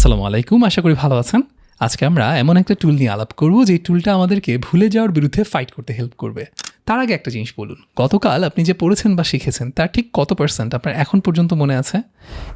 আসসালামু আলাইকুম, আশা করি ভালো আছেন। আজকে আমরা এমন একটা টুল নিয়ে আলাপ করব যে টুলটা আমাদেরকে ভুলে যাওয়ার বিরুদ্ধে ফাইট করতে হেল্প করবে। তার আগে একটা জিনিস বলুন। গতকাল আপনি যে পড়েছেন বা শিখেছেন, তার ঠিক কত পার্সেন্ট আপনার এখন পর্যন্ত মনে আছে?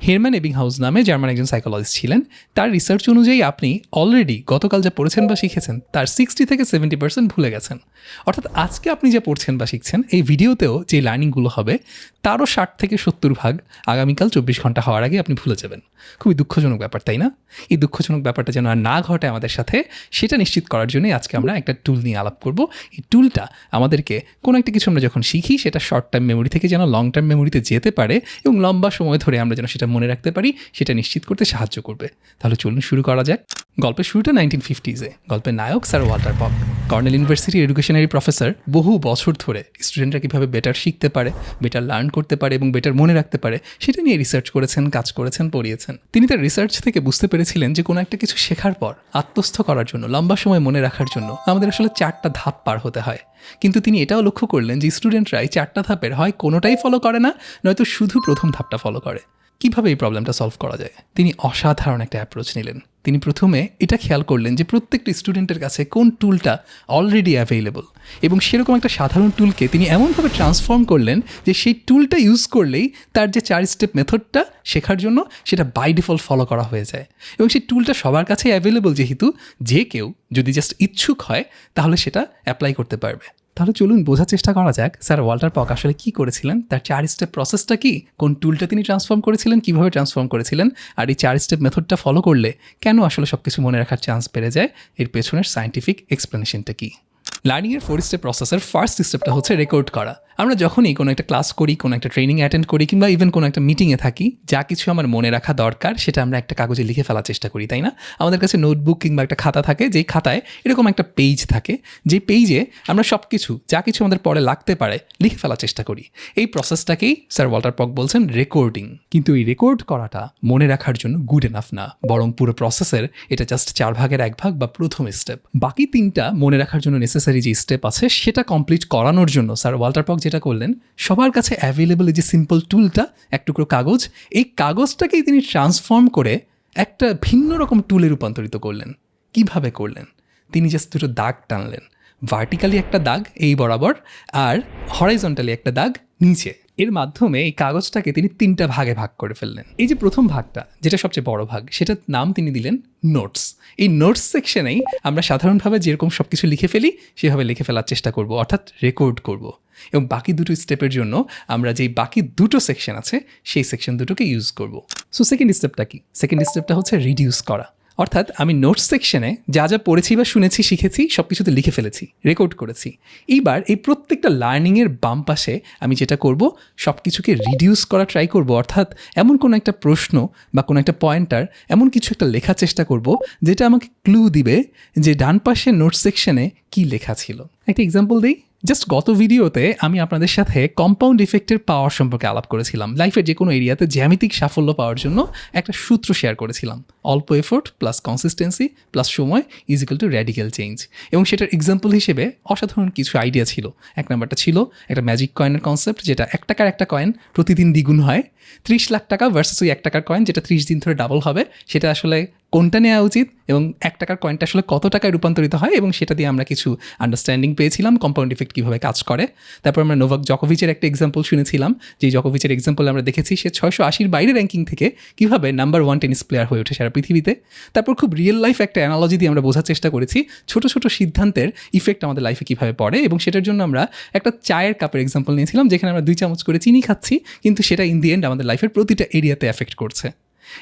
হেরম্যান এবিং হাউস নামে জার্মান একজন সাইকোলজিস্ট ছিলেন, তার রিসার্চ অনুযায়ী আপনি অলরেডি গতকাল যা পড়েছেন বা শিখেছেন, তার সিক্সটি থেকে সেভেন্টি পার্সেন্ট ভুলে গেছেন। অর্থাৎ আজকে আপনি যা পড়ছেন বা শিখছেন, এই ভিডিওতেও যে লার্নিংগুলো হবে, তারও ষাট থেকে সত্তর ভাগ আগামীকাল চব্বিশ ঘণ্টা হওয়ার আগে আপনি ভুলে যাবেন। খুবই দুঃখজনক ব্যাপার, তাই না? এই দুঃখজনক ব্যাপারটা যেন আর না ঘটে আমাদের সাথে, সেটা নিশ্চিত করার জন্যই আজকে আমরা একটা টুল নিয়ে আলাপ করব। এই টুলটা আমাদেরকে কোনো একটা কিছু আমরা যখন শিখি, সেটা শর্ট টার্ম মেমোরি থেকে যেন লং টার্ম মেমোরিতে যেতে পারে এবং লম্বা সময় ধরে আমরা যেন সেটা মনে রাখতে পারি, সেটা নিশ্চিত করতে সাহায্য করবে। তাহলে চলুন শুরু করা যাক। গল্পের শুরুটা নাইনটিন ফিফটিজে গল্পের নায়ক স্যার ওয়াল্টার পক কর্নেল ইউনিভার্সিটির এডুকেশনারি প্রফেসর বহু বছর ধরে স্টুডেন্টরা কীভাবে বেটার শিখতে পারে বেটার লার্ন করতে পারে এবং বেটার মনে রাখতে পারে, সেটা নিয়ে রিসার্চ করেছেন, কাজ করেছেন, পড়িয়েছেন। তিনি তার রিসার্চ থেকে বুঝতে পেরেছিলেন যে কোনো একটা কিছু শেখার পর আত্মস্থ করার জন্য, লম্বা সময় মনে রাখার জন্য আমাদের আসলে চারটা ধাপ পার হতে হয়। কিন্তু তিনি এটাও লক্ষ্য করলেন যে স্টুডেন্টরা এই চারটা ধাপের হয় কোনোটাই ফলো করে না, নয়তো শুধু প্রথম ধাপটা ফলো করে। কীভাবে এই প্রবলেমটা সলভ করা যায়? তিনি অসাধারণ একটা অ্যাপ্রোচ নিলেন। তিনি প্রথমে এটা খেয়াল করলেন যে প্রত্যেকটি স্টুডেন্টের কাছে কোন টুলটা অলরেডি অ্যাভেলেবল এবং সেরকম একটা সাধারণ টুলকে তিনি এমনভাবে ট্রান্সফর্ম করলেন যে সেই টুলটা ইউজ করলেই তার যে চার স্টেপ মেথডটা শেখার জন্য সেটা বাই ডিফল্ট ফলো করা হয়ে যায়। এবং সেই টুলটা সবার কাছে অ্যাভেলেবল যেহেতু যে কেউ যদি জাস্ট ইচ্ছুক হয়, তাহলে সেটা অ্যাপ্লাই করতে পারবে। তাহলে চলুন বোঝার চেষ্টা করা যাক। স্যার ওয়াল্টার পক আসলে কী করেছিলেন? তার চার স্টেপ প্রসেসটা কি? কোন টুলটা তিনি ট্রান্সফর্ম করেছিলেন? কীভাবে ট্রান্সফর্ম করেছিলেন? আর এই চার স্টেপ মেথডটা ফলো করলে কেন আসলে সব কিছু মনে রাখার চান্স বেড়ে যায়? এর পেছনের সায়েন্টিফিক এক্সপ্লেনেশনটা কি? লার্নিংয়ের ফোর স্টেপ প্রসেসের ফার্স্ট স্টেপটা হচ্ছে রেকর্ড করা। আমরা যখনই কোনো একটা ক্লাস করি, কোনো একটা ট্রেনিং অ্যাটেন্ড করি কিংবা ইভেন কোনো একটা মিটিংয়ে থাকি, যা কিছু আমার মনে রাখা দরকার, সেটা আমরা একটা কাগজে লিখে ফেলার চেষ্টা করি, তাই না? আমাদের কাছে নোটবুক কিংবা একটা খাতা থাকে, যেই খাতায় এরকম একটা পেজ থাকে যে পেজে আমরা সব কিছু যা কিছু আমাদের পরে লাগতে পারে, লিখে ফেলার চেষ্টা করি। এই প্রসেসটাকেই স্যার ওয়াল্টার পক বলছেন রেকর্ডিং কিন্তু এই রেকর্ড করাটা মনে রাখার জন্য গুড এনাফ না, বরং পুরো প্রসেসের এটা জাস্ট চার ভাগের এক ভাগ বা প্রথম স্টেপ বাকি তিনটা মনে রাখার জন্য নেসেসারি যে স্টেপ আছে, সেটা কমপ্লিট করানোর জন্য স্যার ওয়াল্টার পক যেটা করলেন, সবার কাছে অ্যাভেলেবল এই যে সিম্পল টুলটা এক টুকরো কাগজ, এই কাগজটাকেই তিনি ট্রান্সফর্ম করে একটা ভিন্ন রকম টুলে রূপান্তরিত করলেন। কীভাবে করলেন? তিনি জাস্ট দুটো দাগ টানলেন। ভার্টিক্যালি একটা দাগ, এই বরাবর, আর হরাইজন্টালি একটা দাগ, নিচে। এর মাধ্যমে এই কাগজটাকে তিনি তিনটা ভাগে ভাগ করে ফেললেন। এই যে প্রথম ভাগটা, যেটা সবচেয়ে বড় ভাগ, সেটার নাম তিনি দিলেন নোটস। এই নোটস সেকশনেই আমরা সাধারণভাবে যেরকম সব কিছু লিখে ফেলি, সেভাবে লিখে ফেলার চেষ্টা করব, অর্থাৎ রেকর্ড করব। এবং বাকি দুটো স্টেপের জন্য আমরা যেই বাকি দুটো সেকশন আছে, সেই সেকশন দুটোকে ইউজ করব। সো সেকেন্ড স্টেপটা কি? সেকেন্ড স্টেপটা হচ্ছে রিডিউস করা। অর্থাৎ আমি নোটস সেকশনে যা যা পড়েছি বা শুনেছি, শিখেছি সব কিছুতে লিখে ফেলেছি রেকর্ড করেছি। এইবার এই প্রত্যেকটা লার্নিংয়ের বাম পাশে আমি যেটা করব সব কিছুকে রিডিউস করা ট্রাই করব, অর্থাৎ এমন কোনো একটা প্রশ্ন বা কোনো একটা পয়েন্টার এমন কিছু একটা লেখার চেষ্টা করব, যেটা আমাকে ক্লু দিবে যে ডান পাশে নোটস সেকশনে কী লেখা ছিল। একটা এক্সাম্পল দিই। জাস্ট গত ভিডিওতে আমি আপনাদের সাথে কম্পাউন্ড ইফেক্টের পাওয়ার সম্পর্কে আলাপ করেছিলাম। লাইফের যে কোনো এরিয়াতে জ্যামিতিক সাফল্য পাওয়ার জন্য একটা সূত্র শেয়ার করেছিলাম। অল্প এফোর্ট প্লাস কনসিস্টেন্সি প্লাস সময় ইজিক্যাল টু র্যাডিক্যাল চেঞ্জ এবং সেটার এক্সাম্পল হিসেবে অসাধারণ কিছু আইডিয়া ছিল। এক নাম্বারটা ছিল একটা ম্যাজিক কয়েনের কনসেপ্ট যেটা এক টাকার একটা কয়েন প্রতিদিন দ্বিগুণ হয়। ত্রিশ লাখ টাকা ভার্সেস ওই এক টাকার কয়েন যেটা ত্রিশ দিন ধরে ডাবল হবে, সেটা আসলে কোনটা নেওয়া উচিত এবং এক টাকার কয়েনটা আসলে কত টাকায় রূপান্তরিত হয় এবং সেটা দিয়ে আমরা কিছু আন্ডারস্ট্যান্ডিং পেয়েছিলাম কম্পাউন্ড ইফেক্ট কীভাবে কাজ করে। তারপর আমরা নোভাক জকোভিচের একটা এক্সাম্পল শুনেছিলাম যে জকোভিচের এক্সাম্পল আমরা দেখেছি, সে ছয়শো আশির বাইরে র্যাঙ্কিং থেকে কীভাবে নাম্বার ওয়ান টেনিস প্লেয়ার হয়ে ওঠে সারা পৃথিবীতে। তারপর খুব রিয়েল লাইফ একটা অ্যানালজি দিয়ে আমরা বোঝার চেষ্টা করেছি, ছোট ছোট সিদ্ধান্তের ইফেক্ট আমাদের লাইফে কীভাবে পড়ে এবং সেটার জন্য আমরা একটা চায়ের কাপের এক্সাম্পল নিয়েছিলাম, যেখানে আমরা দুই চামচ করে চিনি খাচ্ছি, কিন্তু সেটা ইন দি এন্ড আমাদের লাইফের প্রতিটা এরিয়াতে এফেক্ট করছে।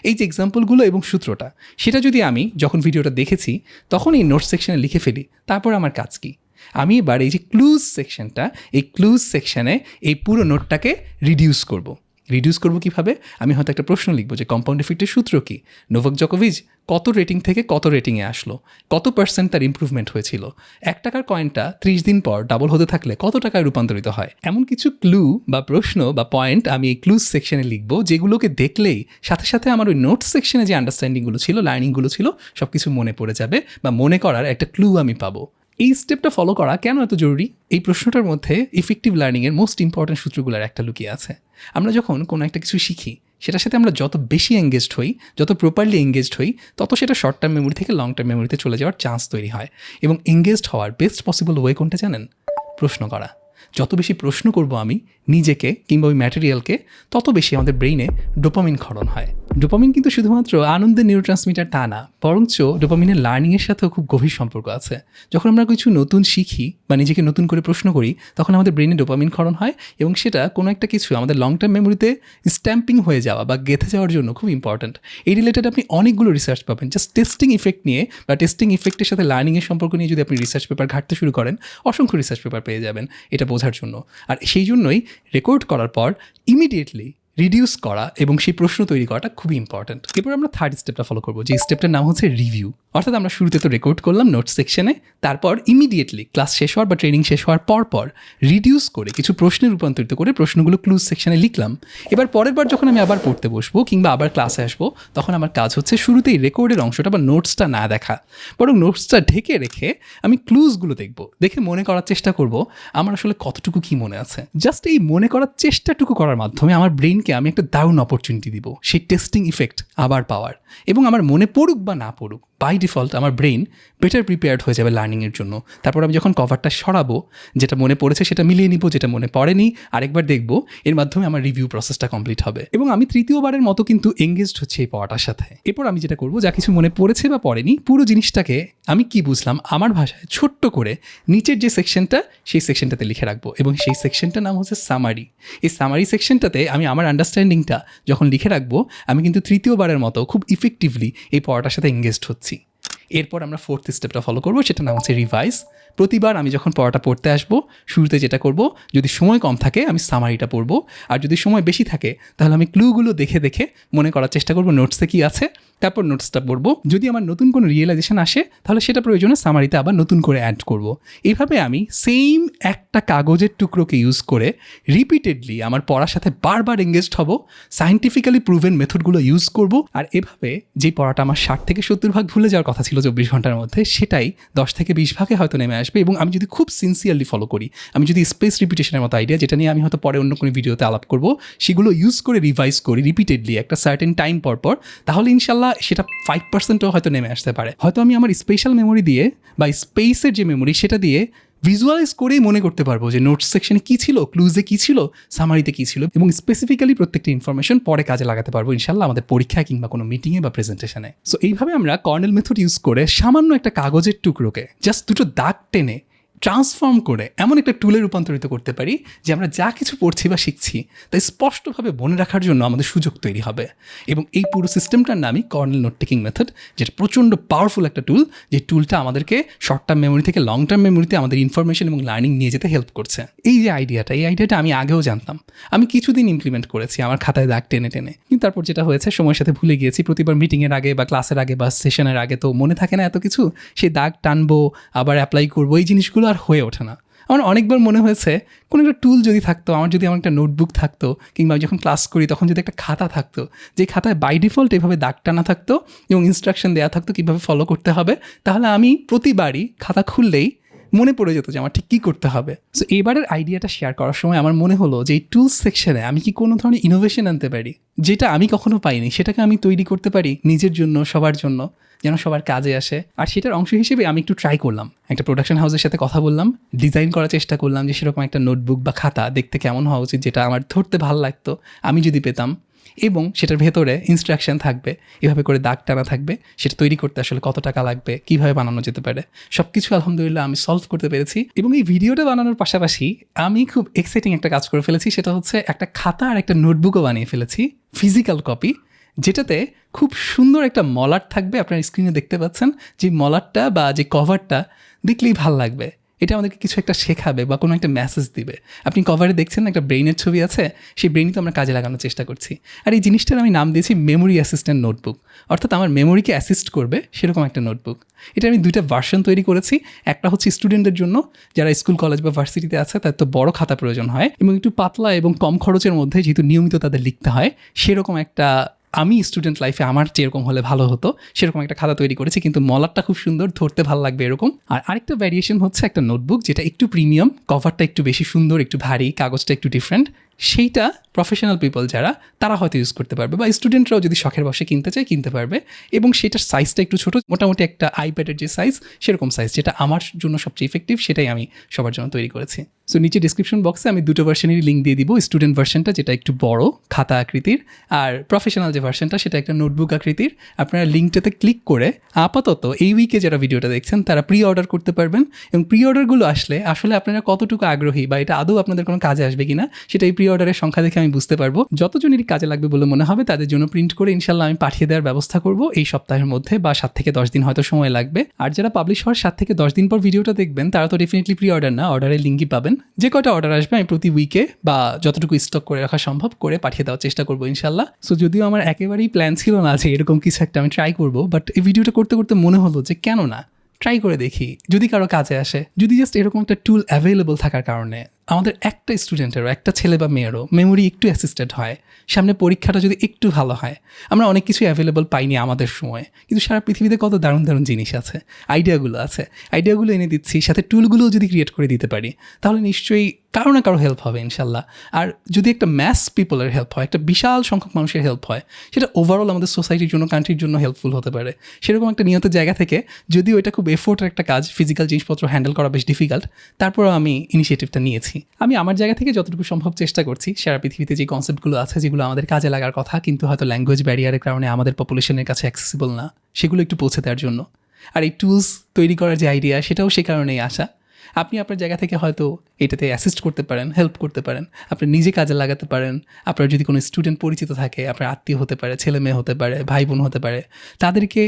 এই যে এক্সাম্পলগুলো এবং সূত্রটা, সেটা যদি আমি যখন ভিডিওটা দেখেছি, তখন এই নোট সেকশানে লিখে ফেলি, তারপর আমার কাজ কি আমি এবার এই যে ক্লুজ সেকশনটা এই ক্লুজ সেকশানে এই পুরো নোটটাকে রিডিউস করব। রিডিউস করব কীভাবে? আমি হয়তো একটা প্রশ্ন লিখব যে কম্পাউন্ড ইফেক্টের সূত্র কী? নোভক জকোভিজ কত রেটিং থেকে কত রেটিংয়ে আসলো? কত পার্সেন্ট তার ইম্প্রুভমেন্ট হয়েছিল? এক টাকার কয়েনটা ত্রিশ দিন পর ডাবল হতে থাকলে কত টাকায় রূপান্তরিত হয়? এমন কিছু ক্লু বা প্রশ্ন বা পয়েন্ট আমি এই ক্লুজ সেকশনে লিখব যেগুলোকে দেখলেই সাথে সাথে আমার ওই নোট সেকশনে যে আন্ডারস্ট্যান্ডিংগুলো ছিল লার্নিংগুলো ছিল সব কিছু মনে পড়ে যাবে বা মনে করার একটা ক্লু আমি পাবো। এই স্টেপটা ফলো করা কেন এত জরুরি? এই প্রশ্নটার মধ্যে ইফেক্টিভ লার্নিংয়ের মোস্ট ইম্পর্ট্যান্ট সূত্রগুলোর একটা লুকিয়ে আছে। আমরা যখন কোনো একটা কিছু শিখি, সেটার সাথে আমরা যত বেশি এঙ্গেজড হই, যত প্রপারলি এঙ্গেজড হই, তত সেটা শর্ট টার্ম মেমোরি থেকে লং টার্ম মেমোরিতে চলে যাওয়ার চান্স তৈরি হয়। এবং এঙ্গেজড হওয়ার বেস্ট পসিবল ওয়ে কোনটা জানেন? প্রশ্ন করা। যত বেশি প্রশ্ন করব আমি নিজেকে কিংবা ওই ম্যাটেরিয়ালকে তত বেশি আমাদের ব্রেইনে ডোপামিন ক্ষরণ হয়। ডোপামিন কিন্তু শুধুমাত্র আনন্দের নিউরো ট্রান্সমিটার তা না, বরঞ্চ ডোপামিনের লার্নিংয়ের সাথেও খুব গভীর সম্পর্ক আছে। যখন আমরা কিছু নতুন শিখি বা নিজেকে নতুন করে প্রশ্ন করি, তখন আমাদের ব্রেনে ডোপামিন ক্ষরণ হয় এবং সেটা কোনো একটা কিছু আমাদের লং টার্ম মেমোরিতে স্ট্যাম্পিং হয়ে যাওয়া বা গেঁথে যাওয়ার জন্য খুব ইম্পর্ট্যান্ট এই রিলেটেড আপনি অনেকগুলো রিসার্চ পাবেন। জাস্ট টেস্টিং ইফেক্ট নিয়ে বা টেস্টিং ইফেক্টের সাথে লার্নিংয়ের সম্পর্ক নিয়ে যদি আপনি রিসার্চ পেপার ঘাটতে শুরু করেন, অসংখ্য রিসার্চ পেপার পেয়ে যাবেন এটা বোঝার জন্য। আর সেই জন্যই রেকর্ড করার পর ইমিডিয়েটলি রিডিউস করা এবং সেই প্রশ্ন তৈরি করাটা খুবই ইম্পর্ট্যান্ট এরপর আমরা থার্ড স্টেপটা ফলো করব, যে স্টেপটার নাম হচ্ছে রিভিউ অর্থাৎ আমরা শুরুতে তো রেকর্ড করলাম নোট সেকশনে তারপর ইমিডিয়েটলি ক্লাস শেষ হওয়ার বা ট্রেনিং শেষ হওয়ার পর পর রিডিউস করে কিছু প্রশ্নে রূপান্তরিত করে প্রশ্নগুলো ক্লুজ সেকশনে লিখলাম। এবার পরের বার যখন আমি আবার পড়তে বসবো কিংবা আবার ক্লাসে আসব, তখন আমার কাজ হচ্ছে শুরুতেই রেকর্ডের অংশটা বা নোটসটা না দেখা। বরং নোটসটা ঢেকে রেখে আমি ক্লুজগুলো দেখব, দেখে মনে করার চেষ্টা করব আমার আসলে কতটুকু কি মনে আছে। জাস্ট এই মনে করার চেষ্টাটুকু করার মাধ্যমে আমার ব্রেনকে আমি একটা দারুণ অপরচুনিটি দিব। সেই টেস্টিং ইফেক্ট আবার পাওয়ার। এবং আমার মনে পড়ুক বা না পড়ুক বাই ডিফল্ট আমার ব্রেন বেটার প্রিপেয়ার্ড হয়ে যাবে লার্নিংয়ের জন্য। তারপর আমি যখন কভারটা সরাবো, যেটা মনে পড়েছে সেটা মিলিয়ে নিব, যেটা মনে পড়েনি, আরেকবার দেখব, এর মাধ্যমে আমার রিভিউ প্রসেসটা কমপ্লিট হবে। এবং আমি তৃতীয়বারের মতো কিন্তু এঙ্গেজড হচ্ছে এই পড়াটার সাথে। এরপর আমি যেটা করব, যা কিছু মনে পড়েছে বা পড়েনি, পুরো জিনিসটাকে আমি কি বুঝলাম, আমার ভাষায় ছোট্ট করে নিচের যে সেকশনটা সেই সেকশনটাতে লিখে রাখব। এবং সেই সেকশনটার নাম হচ্ছে সামারি এই সামারি সেকশনটাতে আমি আমার আন্ডারস্ট্যান্ডিংটা যখন লিখে রাখব, আমি কিন্তু তৃতীয়বারের মতো খুব ইফেক্টিভলি এই পড়াটার সাথে এঙ্গেজড হচ্ছি। এরপর আমরা ফোর্থ স্টেপটা ফলো করব সেটা নাম হচ্ছে রিভাইজ প্রতিবার আমি যখন পড়াটা পড়তে আসব, শুরুতে যেটা করব, যদি সময় কম থাকে, আমি সামারিটা পড়ব। আর যদি সময় বেশি থাকে, তাহলে আমি ক্লুগুলো দেখে দেখে মনে করার চেষ্টা করব নোটসে কী আছে তারপর নোটসটা পড়ব যদি আমার নতুন কোনো রিয়েলাইজেশন আসে, তাহলে সেটা প্রয়োজনে সামারিতে আবার নতুন করে অ্যাড করব। এইভাবে আমি সেম একটা কাগজের টুকরোকে ইউজ করে রিপিটেডলি আমার পড়ার সাথে বারবার এঙ্গেজড হব সাইন্টিফিক্যালি প্রুভেন মেথডগুলো ইউজ করব আর এভাবে যে পড়াটা আমার ষাট থেকে সত্তর ভাগ ভুলে যাওয়ার কথা ছিল চব্বিশ ঘণ্টার মধ্যে, সেটাই দশ থেকে বিশ ভাগে হয়তো নেমে আসবে এবং আমি যদি খুব সিনসিয়ারলি ফলো করি, আমি যদি স্পেস রিপিটেশনের মতো আইডিয়া যেটা নিয়ে আমি হয়তো পরে অন্য কোনো ভিডিওতে আলাপ করব, সেগুলো ইউজ করে রিভাইজ করি রিপিটেডলি একটা সার্টেন টাইম পর পর তাহলে ইনশাল্লাহ সেটা ফাইভ পার্সেন্টও হয়তো নেমে আসতে পারে। হয়তো আমি আমার স্পেশাল মেমোরি দিয়ে বা স্পেসের যে মেমোরি সেটা দিয়ে ভিজুয়ালাইজ করেই মনে করতে পারব যে নোটস সেকশনে কী ছিল ক্লুজে কী ছিল সামারিতে কী ছিল এবং স্পেসিফিক্যালি প্রত্যেকটি ইনফরমেশন পরে কাজে লাগাতে পারব ইনশাল্লাহ আমাদের পরীক্ষায় কিংবা কোনো মিটিংয়ে বা প্রেজেন্টেশনে সো এইভাবে আমরা কর্নেল মেথড ইউজ করে সামান্য একটা কাগজের টুকরোকে জাস্ট দুটো দাগ টেনে ট্রান্সফর্ম করে এমন একটা টুলে রূপান্তরিত করতে পারি যে আমরা যা কিছু পড়ছি বা শিখছি, তা স্পষ্টভাবে মনে রাখার জন্য আমাদের সুযোগ তৈরি হবে। এবং এই পুরো সিস্টেমটার নামই কর্নেল নোট টেকিং মেথড যেটা প্রচণ্ড পাওয়ারফুল একটা টুল যে টুলটা আমাদেরকে শর্ট টার্ম মেমোরি থেকে লং টার্ম মেমোরিতে আমাদের ইনফরমেশন এবং লার্নিং নিয়ে যেতে হেল্প করছে। এই যে আইডিয়াটা এই আইডিয়াটা আমি আগেও জানতাম। আমি কিছুদিন ইমপ্লিমেন্ট করেছি আমার খাতায় দাগ টেনে টেনে। কিন্তু তারপর যেটা হয়েছে, সময়ের সাথে ভুলে গিয়েছি, প্রতিবার মিটিংয়ের আগে বা ক্লাসের আগে বা সেশনের আগে তো মনে থাকে না এত কিছু, সেই দাগ টানবো, আবার অ্যাপ্লাই করব, এই জিনিসগুলো আর হয়ে ওঠে না। আমার অনেকবার মনে হয়েছে, কোনো একটা টুল যদি থাকতো, আমার যদি আমার একটা নোটবুক থাকতো, কিংবা যখন ক্লাস করি, তখন যদি একটা খাতা থাকতো, যে খাতায় বাই ডিফল্ট এভাবে দাগ টানা থাকতো এবং ইনস্ট্রাকশন দেওয়া থাকতো কীভাবে ফলো করতে হবে, তাহলে আমি প্রতিবারই খাতা খুললেই মনে পড়ে যেত যে আমার ঠিক কী করতে হবে। সো এবারের আইডিয়াটা শেয়ার করার সময় আমার মনে হলো যে এই টুলস সেকশনে আমি কি কোনো ধরনের ইনোভেশন আনতে পারি, যেটা আমি কখনো পাইনি, সেটাকে আমি তৈরি করতে পারি নিজের জন্য, সবার জন্য, যেন সবার কাজে আসে। আর সেটার অংশ হিসেবে আমি একটু ট্রাই করলাম। একটা প্রোডাকশন হাউসের সাথে কথা বললাম ডিজাইন করার চেষ্টা করলাম যে সেরকম একটা নোটবুক বা খাতা দেখতে কেমন হওয়া উচিত, যেটা আমার ধরতে ভালো লাগতো, আমি যদি পেতাম। এবং সেটার ভেতরে ইনস্ট্রাকশন থাকবে, এভাবে করে দাগ টানা থাকবে, সেটা তৈরি করতে আসলে কত টাকা লাগবে, কীভাবে বানানো যেতে পারে সব কিছু আলহামদুলিল্লাহ আমি সলভ করতে পেরেছি এবং এই ভিডিওটা বানানোর পাশাপাশি আমি খুব এক্সাইটিং একটা কাজ করে ফেলেছি, সেটা হচ্ছে একটা খাতা আর একটা নোটবুকও বানিয়ে ফেলেছি ফিজিক্যাল কপি যেটাতে খুব সুন্দর একটা মলার থাকবে, আপনার স্ক্রিনে দেখতে পাচ্ছেন, যে মলারটা বা যে কভারটা দেখলেই ভালো লাগবে। এটা আমাদেরকে কিছু একটা শেখাবে বা কোনো একটা মেসেজ দিবে। আপনি কভারে দেখছেন একটা ব্রেইনের ছবি আছে, সেই ব্রেইনই তো আমরা কাজে লাগানোর চেষ্টা করছি। আর এই জিনিসটার আমি নাম দিয়েছি মেমোরি অ্যাসিস্ট্যান্ট নোটবুক অর্থাৎ আমার মেমোরিকে অ্যাসিস্ট করবে সেরকম একটা নোটবুক এটা আমি দুইটা ভার্সন তৈরি করেছি, একটা হচ্ছে স্টুডেন্টদের জন্য, যারা স্কুল কলেজ বা ভার্সিটিতে আছে, তাদের তো বড় খাতা প্রয়োজন হয়। এবং একটু পাতলা এবং কম খরচের মধ্যে যেহেতু নিয়মিত তাদের লিখতে হয়, সেরকম একটা আমি স্টুডেন্ট লাইফে আমার যেরকম হলে ভালো হতো, সেরকম একটা খাতা তৈরি করেছি, কিন্তু মলারটা খুব সুন্দর, ধরতে ভালো লাগবে এরকম। আর আরেকটা ভ্যারিয়েশন হচ্ছে একটা নোটবুক যেটা একটু প্রিমিয়াম কভারটা একটু বেশি সুন্দর, একটু ভারী, কাগজটা একটু ডিফারেন্ট সেইটা প্রফেশনাল পিপল যারা, তারা হয়তো ইউজ করতে পারবে বা স্টুডেন্টরাও যদি শখের বসে কিনতে চায়, কিনতে পারবে এবং সেটার সাইজটা একটু ছোটো, মোটামুটি একটা আইপ্যাডের যে সাইজ সেরকম সাইজ যেটা আমার জন্য সবচেয়ে ইফেক্টিভ সেটাই আমি সবার জন্য তৈরি করেছি। সো নিচে ডিসক্রিপশন বক্সে আমি দুটো ভার্সনেরই লিঙ্ক দিয়ে দিব স্টুডেন্ট ভার্সনটা যেটা একটু বড়, খাতা আকৃতির, আর প্রফেশনাল যে ভার্সনটা সেটা একটা নোটবুক আকৃতির। আপনারা লিঙ্কটাতে ক্লিক করে আপাতত এই উইকে যারা ভিডিওটা দেখছেন, তারা প্রি অর্ডার করতে পারবেন এবং প্রি অর্ডারগুলো আসলে আসলে আপনারা কতটুকু আগ্রহী বা এটা আদৌ আপনাদের কোনো কাজে আসবে কিনা, সেটা এই প্রি অর্ডারের সংখ্যা দেখে আমি বুঝতে পারব যতজনেরই কাজে লাগবে বলে মনে হবে, তাদের জন্য প্রিন্ট করে ইনশাল্লাহ আমি পাঠিয়ে দেওয়ার ব্যবস্থা করব এই সপ্তাহের মধ্যে বা সাত থেকে দশ দিন হয়তো সময় লাগবে। আর যারা পাবলিশ হওয়ার সাত থেকে দশ দিন পর ভিডিওটা দেখবেন, তারা তো ডেফিনেটলি প্রি অর্ডার না অর্ডারের লিঙ্কই পাবেন। যে কটা অর্ডার আসবে আমি প্রতি উইকে বা যতটুকু স্টক করে রাখা সম্ভব করে পাঠিয়ে দেওয়ার চেষ্টা করব ইনশাল্লাহ সো যদিও আমার একেবারেই প্ল্যান ছিল না যে এরকম কিছু একটা আমি ট্রাই করব বাট এই ভিডিওটা করতে করতে মনে হলো যে কেন না? ট্রাই করে দেখি, যদি কারও কাজে আসে, যদি জাস্ট এরকম একটা টুল অ্যাভেলেবল থাকার কারণে। আমাদের একটা স্টুডেন্টেরও একটা ছেলে বা মেয়েরও মেমোরি একটু অ্যাসিস্টেড হয়, সামনে পরীক্ষাটা যদি একটু ভালো হয়। আমরা অনেক কিছু অ্যাভেলেবল পাইনি আমাদের সময়ে, কিন্তু সারা পৃথিবীতে কত দারুণ দারুণ জিনিস আছে আইডিয়াগুলো আছে। আইডিয়াগুলো এনে দিচ্ছি, সাথে টুলগুলোও যদি ক্রিয়েট করে দিতে পারি, তাহলে নিশ্চয়ই কারও না কারও হেল্প হবে, ইনশাল্লাহ। আর যদি একটা ম্যাস পিপলের হেল্প হয়, একটা বিশাল সংখ্যক মানুষের হেল্প হয়, সেটা ওভারঅল আমাদের সোসাইটির জন্য কান্ট্রির জন্য হেল্পফুল হতে পারে। সেরকম একটা নিয়ত জায়গা থেকে যদিও এটা খুব এফোর্টের একটা কাজ ফিজিক্যাল জিনিসপত্র হ্যান্ডেল করা বেশ ডিফিকাল্ট তারপরও আমি ইনিশিয়েটিভটা নিয়েছি। আমি আমার জায়গা থেকে যতটুকু সম্ভব চেষ্টা করছি সারা পৃথিবীতে যে কনসেপ্টগুলো আছে, যেগুলো আমাদের কাজে লাগার কথা, কিন্তু হয়তো ল্যাঙ্গুয়েজ ব্যারিয়ারের কারণে আমাদের পপুলেশনের কাছে অ্যাক্সেসিবল না, সেগুলো একটু পৌঁছে দেওয়ার জন্য। আর এই টুলস তৈরি করার যে আইডিয়া সেটাও সে কারণেই আসা। আপনি আপনার জায়গা থেকে হয়তো এটাতে অ্যাসিস্ট করতে পারেন হেল্প করতে পারেন আপনি নিজে কাজে লাগাতে পারেন, আপনার যদি কোনো স্টুডেন্ট পরিচিত থাকে, আপনার আত্মীয় হতে পারে, ছেলে মেয়ে হতে পারে ভাই বোন হতে পারে, তাদেরকে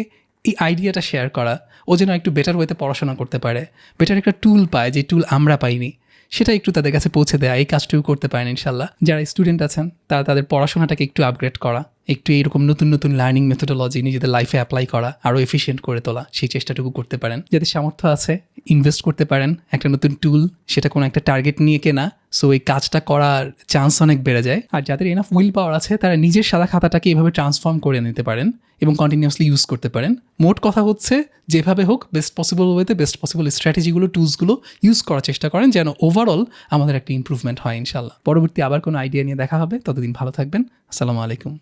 এই আইডিয়াটা শেয়ার করা, ও যেন একটু বেটার ওয়েতে পড়াশোনা করতে পারে বেটার একটা টুল পায়, যে টুল আমরা পাইনি। সেটা একটু তাদের কাছে পৌঁছে দেয়া, এই কাজটিও করতে পারেন ইনশাল্লাহ যারা স্টুডেন্ট আছেন, তারা তাদের পড়াশোনাটাকে একটু আপগ্রেড করা, একটু এইরকম নতুন নতুন লার্নিং মেথোডোলজি নিজেদের লাইফে অ্যাপ্লাই করা আরও এফিসিয়েন্ট করে তোলা, সেই চেষ্টাটুকু করতে পারেন। যাদের সামর্থ্য আছে ইনভেস্ট করতে পারেন। একটা নতুন টুল সেটা কোনো একটা টার্গেট নিয়ে কেনা সো এই কাজটা করার চান্স অনেক বেড়ে যায়। আর যাদের এনাফ উইল পাওয়ার আছে, তারা নিজের সাদা খাতাটাকে এভাবে ট্রান্সফর্ম করে নিতে পারেন এবং কন্টিনিউসলি ইউজ করতে পারেন। মোট কথা হচ্ছে, যেভাবে হোক বেস্ট পসিবল ওয়েতে বেস্ট পসিবল স্ট্র্যাটেজিগুলো টুলসগুলো ইউজ করার চেষ্টা করেন যেন ওভারঅল আমাদের একটা ইম্প্রুভমেন্ট হয় ইনশাল্লাহ পরবর্তী আবার কোনো আইডিয়া নিয়ে দেখা হবে। ততদিন ভালো থাকবেন। আসসালামু আলাইকুম।